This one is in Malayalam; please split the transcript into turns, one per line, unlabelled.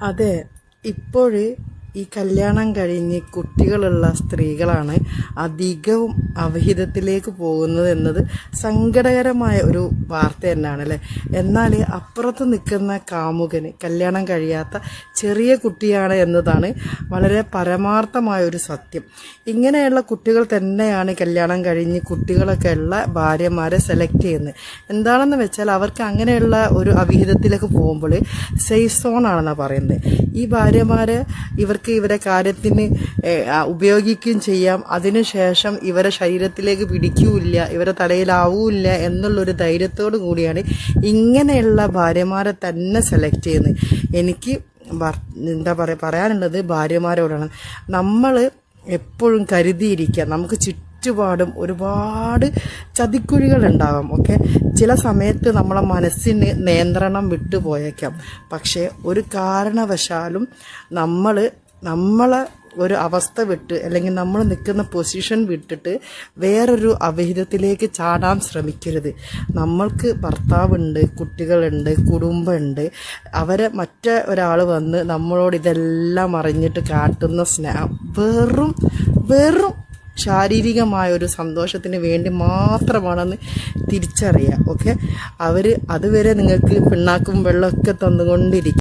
അതെ ഇപ്പോൾ ഈ കല്യാണം കഴിഞ്ഞ് കുട്ടികളുള്ള സ്ത്രീകളാണ് അധികവും അവിഹിതത്തിലേക്ക് പോകുന്നത് എന്നത് സങ്കടകരമായ ഒരു വാർത്ത തന്നെയാണ് അല്ലേ എന്നാൽ അപ്പുറത്ത് നിൽക്കുന്ന കാമുകന് കല്യാണം കഴിയാത്ത ചെറിയ കുട്ടിയാണ് എന്നതാണ് വളരെ പരമാർത്ഥമായ ഒരു സത്യം. ഇങ്ങനെയുള്ള കുട്ടികൾ തന്നെയാണ് കല്യാണം കഴിഞ്ഞ് കുട്ടികളൊക്കെ ഉള്ള ഭാര്യമാരെ സെലക്ട് ചെയ്യുന്നത്. എന്താണെന്ന് വെച്ചാൽ അവർക്ക് അങ്ങനെയുള്ള ഒരു അവിഹിതത്തിലേക്ക് പോകുമ്പോൾ സേഫ് സോൺ ആണെന്നാണ് പറയുന്നത്. ഈ ഭാര്യമാരെ ഇവർക്ക് ഇവരെ കാര്യത്തിന് ഉപയോഗിക്കുകയും ചെയ്യാം. അതിനുശേഷം ഇവരെ ശരീരത്തിലേക്ക് പിടിക്കൂല്ല ഇവരെ തലയിലാവൂല്ല എന്നുള്ളൊരു ധൈര്യത്തോടു കൂടിയാണ് ഇങ്ങനെയുള്ള ഭാര്യമാരെ തന്നെ സെലക്ട് ചെയ്യുന്നത്. എനിക്ക് എന്താ പറയുക പറയാനുള്ളത് ഭാര്യമാരോടാണ്. നമ്മൾ എപ്പോഴും കരുതിയിരിക്കുക നമുക്ക് ചുറ്റുപാടും ഒരുപാട് ചതിക്കുഴികൾ ഉണ്ടാവാം ഓക്കെ? ചില സമയത്ത് നമ്മളെ മനസ്സിന് നിയന്ത്രണം വിട്ടുപോയേക്കാം. പക്ഷേ ഒരു കാരണവശാലും നമ്മൾ നമ്മളെ ഒരു അവസ്ഥ വിട്ട് അല്ലെങ്കിൽ നമ്മൾ നിൽക്കുന്ന പൊസിഷൻ വിട്ടിട്ട് വേറൊരു അവിഹിതത്തിലേക്ക് ചാടാൻ ശ്രമിക്കരുത്. നമ്മൾക്ക് ഭർത്താവുണ്ട് കുട്ടികളുണ്ട് കുടുംബമുണ്ട്. അവരെ മറ്റേ ഒരാൾ വന്ന് നമ്മളോട് ഇതെല്ലാം അറിഞ്ഞിട്ട് കാട്ടുന്ന സ്നേഹം വെറും വെറും ശാരീരികമായ ഒരു സന്തോഷത്തിന് വേണ്ടി മാത്രമാണെന്ന് തിരിച്ചറിയുക ഓക്കെ അവർ അതുവരെ നിങ്ങൾക്ക് പിണ്ണാക്കും വെള്ളമൊക്കെ തന്നുകൊണ്ടിരിക്കും.